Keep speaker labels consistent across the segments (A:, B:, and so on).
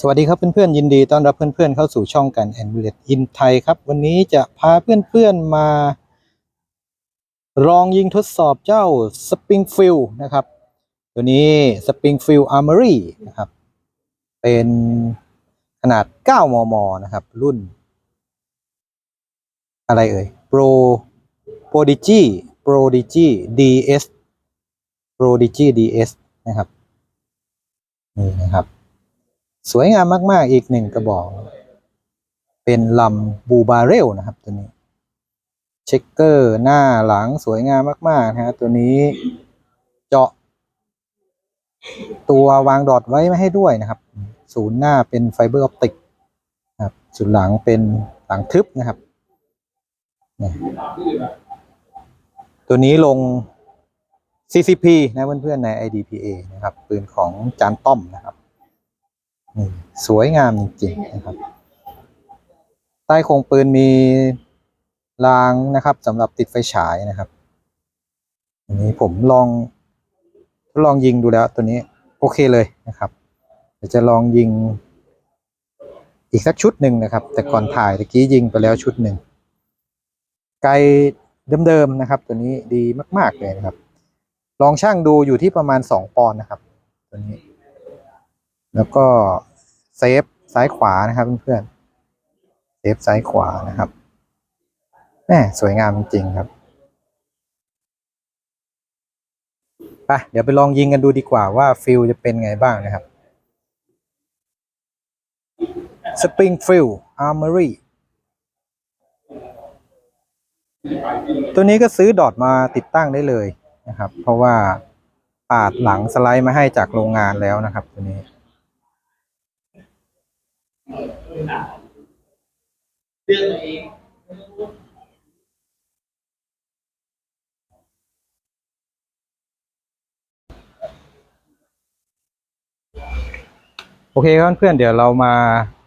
A: สวัสดีครับเพื่อนๆยินดีต้อนรับเพื่อนๆเข้าสู่ช่องกันแอนด์เ t อินไทยครับ วันนี้จะพาเพื่อนๆมา ลองยิงทดสอบเจ้า Springfield นะครับ ตัวนี้ Springfield Armory นะครับ เป็นขนาด 9 มม นะครับ รุ่น อะไรเอ่ย Pro Prodigy Prodigy DS Prodigy DS นะครับ นี่นะครับ สวยงามมาก ๆ อีกหนึ่งกระบอก เป็นลำบูบาเรลนะครับตัวนี้ เช็คเกอร์หน้าหลังสวยงามมาก ๆ นะฮะตัวนี้เจาะ ตัววางดอทไว้ไม่ให้ด้วยนะครับ ศูนย์หน้าเป็นไฟเบอร์ออปติกนะครับศูนย์หลังเป็นหลังทึบนะครับ ตัวนี้ลง CCP นะเพื่อนๆใน IDPA นะครับปืนของจานต้อมนะครับ สวยงามจริงๆนะครับ ใต้โครงปืนมีรางนะครับสำหรับติดไฟฉายนะครับอันนี้ผมลองทดลองยิงดูแล้วตัวนี้โอเคเลยนะครับเดี๋ยวจะลองยิง อีกสักชุดหนึ่งนะครับ แต่ก่อนถ่ายตะกี้ยิงไปแล้วชุดหนึ่งไกลเดิมๆนะครับ ตัวนี้ดีมากๆเลยนะครับ ลองช่างดูอยู่ที่ประมาณสองปอนด์นะครับ ตัวนี้ แล้วก็ เซฟซ้ายขวานะครับเพื่อนๆเซฟซ้ายขวานะครับแม่สวยงามจริงครับไปเดี๋ยวไปลองยิงกันดูดีกว่าว่าฟิลจะเป็นไงบ้างนะครับ Springfield Armory ตัวนี้ก็ซื้อดอทมาติดตั้งได้เลยนะครับ เพราะว่าปาดหลังสไลด์มาให้จากโรงงานแล้วนะครับตัวนี้ โอเคครับเพื่อนเดี๋ยวเรามา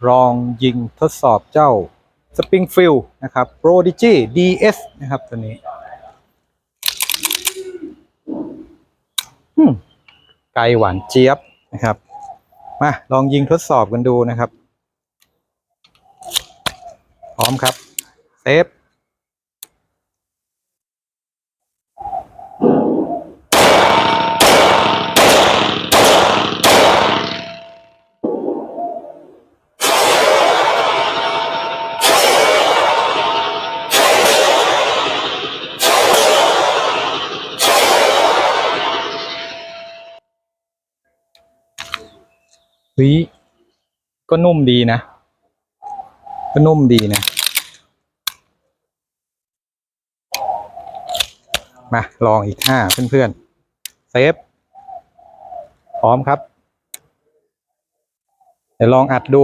A: ลองยิงทดสอบเจ้า Springfield นะครับ Prodigy DS นะครับตัวนี้ไกลหวานเจี๊ยบนะครับ มาลองยิงทดสอบกันดูนะครับ ร้อมครับ เซฟ เฮ้ยก็นุ่มดีนะ ก็นุ่มดีนะ มาลองอีกห้าเพื่อนๆเซฟพร้อมครับ เดี๋ยวลองอัดดู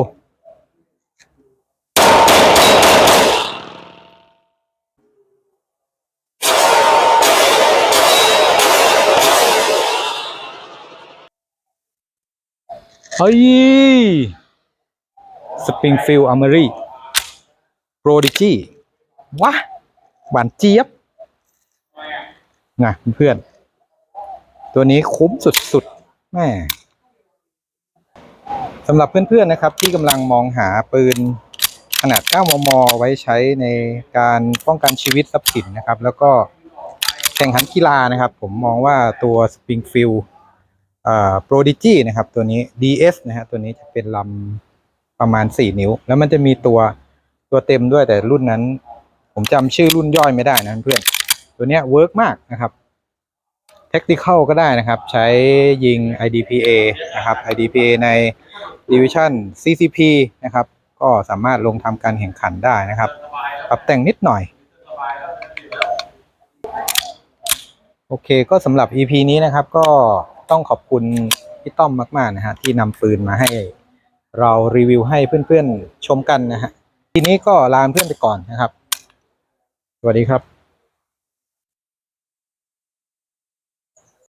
A: เฮ้ย Springfield Armory Prodigy วะหวานเจี๊ยบ นะเพื่อน ตัวนี้คุ้มสุดๆแม่สำหรับเพื่อนๆนะครับ ที่กำลังมองหาปืนขนาด 9 มม ไว้ใช้ในการป้องกันชีวิตทรัพย์สินนะครับ แล้วก็แข่งขันกีฬานะครับ ผมมองว่าตัว Springfield อ่า Prodigy นะครับ ตัวนี้ DS นะฮะตัวนี้จะเป็นลำประมาณ 4 นิ้ว แล้วมันจะมีตัวตัวเต็มด้วยแต่รุ่นนั้น ผมจำชื่อรุ่นย่อยไม่ได้นะเพื่อน ตัวเนี้ยเวิร์กมากนะครับ Tactical ก็ได้นะครับ ใช้ยิง IDPA นะครับ IDPA ใน Division CCP นะครับ ก็สามารถลงทำการแข่งขันได้นะครับ ปรับแต่งนิดหน่อย โอเคก็สำหรับ EP นี้นะครับ ก็ต้องขอบคุณพี่ต้อมมากๆนะฮะที่นำปืนมาให้เรารีวิวให้เพื่อนๆชมกันนะฮะ ทีนี้ก็ลาเพื่อนไปก่อนนะครับ สวัสดีครับ